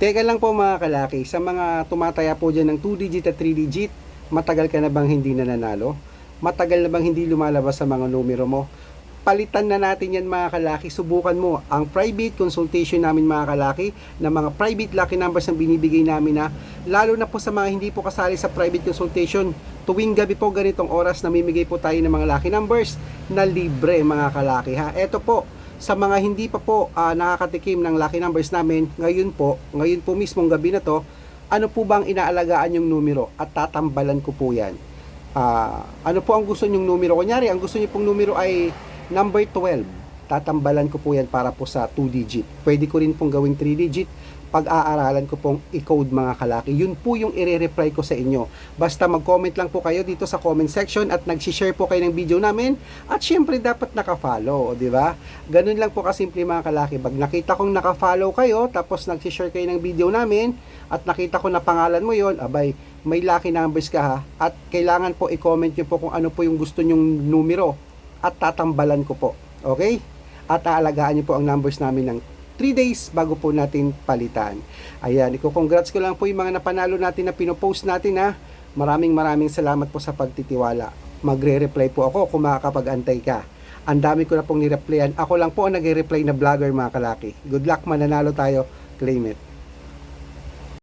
Teka lang po mga kalaki, sa mga tumataya po dyan ng 2 digit at 3 digit, matagal ka na bang hindi nananalo? Matagal na bang hindi lumalabas sa mga numero mo? Palitan na natin yan mga kalaki, subukan mo ang private consultation namin mga kalaki na mga private lucky numbers ang binibigay namin na lalo na po sa mga hindi po kasali sa private consultation tuwing gabi po ganitong oras namimigay po tayo ng mga lucky numbers na libre mga kalaki ha. Ito po, sa mga hindi pa po ah, nakakatikim ng lucky numbers namin, ngayon po, ngayon po mismong gabi na to, ano po bang inaalagaan yung numero at tatambalan ko po yan. Ah, ano po ang gusto nyong numero? Kunyari, ang gusto niyo pong numero ay number 12. Tatambalan ko po yan para po sa 2 digit. Pwede ko rin pong gawing 3 digit pag-aaralan ko pong i-code mga kalaki. Yun po yung i-reply ko sa inyo. Basta mag-comment lang po kayo dito sa comment section at nag-share po kayo ng video namin at syempre dapat naka-follow, di ba? Ganun lang po kasimple mga kalaki. Pag nakita kong naka-follow kayo tapos nag-share kayo ng video namin at nakita ko na pangalan mo yon, abay, may lucky numbers ka ha at kailangan po i-comment nyo po kung ano po yung gusto nyong numero at tatambalan ko po. Okay? At aalagaan nyo po ang numbers namin ng 3 days bago po natin palitan. Ayan, iko-congrats ko lang po yung mga napanalo natin na pinopost natin ha. Maraming maraming salamat po sa pagtitiwala. Magre-reply po ako kung makakapag-antay ka. Ang dami ko na pong nireplyan. Ako lang po ang nagre-reply na vlogger mga kalaki. Good luck, mananalo tayo. Claim it.